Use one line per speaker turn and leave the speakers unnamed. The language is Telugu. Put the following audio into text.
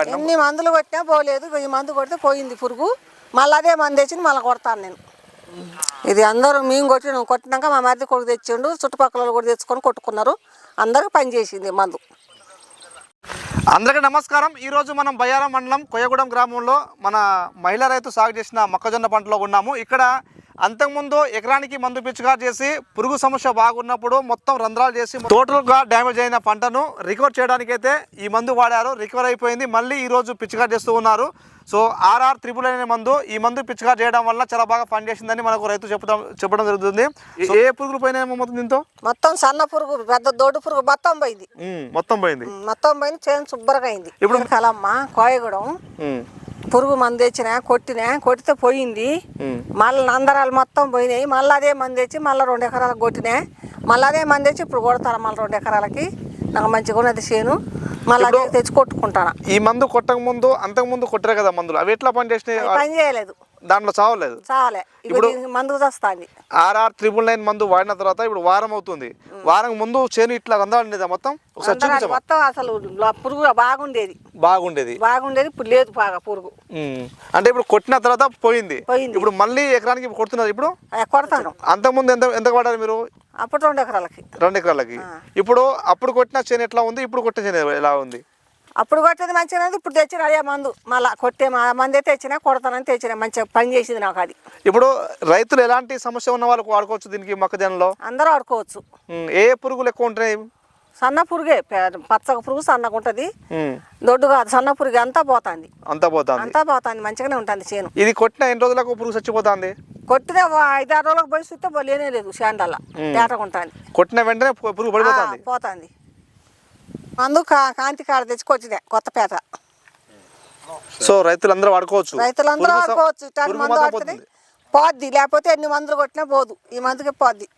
ఎన్ని మందులు కొట్టినా పోలేదు. ఈ మందు కొడితే పోయింది పురుగు. మళ్ళీ అదే మందు తెచ్చింది మళ్ళీ కొడతాను నేను. ఇది అందరూ మేము కొట్టిన కొట్టినాక మా మరిది కొడుకు తెచ్చిండు చుట్టుపక్కల కూడా తెచ్చుకొని కొట్టుకున్నారు. అందరికి పని చేసింది ఈ మందు.
అందరికీ నమస్కారం. ఈ రోజు మనం బయ్యారం మండలం కొయ్యగూడెం గ్రామంలో మన మహిళా రైతు సాగు చేసిన మొక్కజొన్న పంటలో ఉన్నాము. ఇక్కడ అంతకుముందు ఎకరానికి మందు పిచికారు చేసి పురుగు సమస్య బాగున్నప్పుడు మొత్తం రంధ్రాలు చేసి టోటల్గా డ్యామేజ్ అయిన పంటను రికవర్ చేయడానికైతే ఈ మందు వాడారు. రికవర్ అయిపోయింది. మళ్ళీ ఈ రోజు పిచికారు చేస్తూ ఉన్నారు. సో ఆర్ఆర్ త్రిపుల్ అనే మందు ఈ మందు పిచికారు చేయడం వల్ల చాలా బాగా పనిచేసిందని మనకు రైతు చెప్పడం చెప్పడం జరుగుతుంది. ఏ- పురుగులు పోయినాయేమో మొత్తం దీంతో?
మొత్తం సన్న పురుగు పెద్ద దొడ్డు పురుగు మొత్తం పోయింది.
మొత్తం పోయింది.
మొత్తం పోయింది. చేను శుభ్రంగా అయింది. ఇప్పుడు కలమ్మ కోయగూడెం. పురుగు మందు తెచ్చినా కొట్టినా కొట్టితే పోయింది. మళ్ళీ నందరాలు మొత్తం పోయినాయి. మళ్ళీ అదే మంది తెచ్చి మళ్ళీ రెండు ఎకరాలకు కొట్టినా. మళ్ళీ అదే మంది తెచ్చి ఇప్పుడు కొడతాను మళ్ళీ రెండు ఎకరాలకి. నాకు మంచిగా ఉన్నది చేను. మళ్ళీ తెచ్చి కొట్టుకుంటాను
ఈ మందు కొట్టక ముందు అంతకు ముందు కొట్టారు కదా మందులు? అవి ఎట్లా
పని చేయలేదు.
దాంట్లో చావలేదు?
చాలే ఇప్పుడు చస్తాంది.
ఆర్ఆర్ త్రిబుల్ నైన్ మందు వాడిన తర్వాత ఇప్పుడు వారం అవుతుంది. వారం ముందు చేను ఇట్లా ఉండేదా మొత్తం? ఒకసారి
మొత్తం అసలు పురుగు బాగుండేది.
బాగుండేది.
బాగుండేది ఇప్పుడు లేదు బాగా పురుగు.
అంటే ఇప్పుడు కొట్టిన తర్వాత పోయింది. ఇప్పుడు మళ్ళీ ఎకరానికి కొడుతున్నారు ఇప్పుడు?
కొడతాను.
అంతకుముందు ఎంత ఎంత పడాలి మీరు?
అప్పుడు రెండు ఎకరాలకి.
రెండు ఎకరాలకి. ఇప్పుడు అప్పుడు కొట్టిన చేను ఎట్లా ఉంది? ఇప్పుడు కొట్టిన చేను ఎలా ఉంది?
అప్పుడు కొట్టేది మంచిగా ఇప్పుడు తెచ్చిన అదే మందు. మళ్ళీ కొట్టే మా మందే తెచ్చినా కొడతానని తెచ్చినా మంచిగా పని చేసింది నాకు అది.
ఇప్పుడు రైతులు ఎలాంటి సమస్య ఉన్న వాళ్ళకు వాడుకోవచ్చు దీనికి మొక్కజొన్నలో?
అందరూ ఆడుకోవచ్చు
ఉమ్. ఏ పురుగులు ఎక్కువ ఉంటాయి
సన్న పురుగే పే- పచ్చగా పురుగు సన్నగా ఉంటుంది. దొడ్డు కాదు సన్న పురుగు అంతా పోతుంది.
అంతా పోతుంది.
అంతా పోతుంది మంచిగానే ఉంటుంది చేను.
ఇది కొట్టిన ఎన్ని రోజులకు పురుగు చచ్చిపోతుంది?
కొట్టితే ఐదారు రోజులకు పోయి చూస్తే లేనే లేదు శాండల్లా. తేటగా ఉంటుంది.
కొట్టిన వెంటనే పురుగు పడిపోతుంది.
పోతుంది. మందు కాంతి కాడ తెచ్చుకొచ్చినా కొత్తపేట
సో రైతులు అందరూ వాడుకోవచ్చు.
రైతులందరూ
స-
మందు
పోతుంది.
పోద్ది లేకపోతే ఎన్ని మందులు కొట్టినా పోదు. ఈ మందుకే పోద్ది.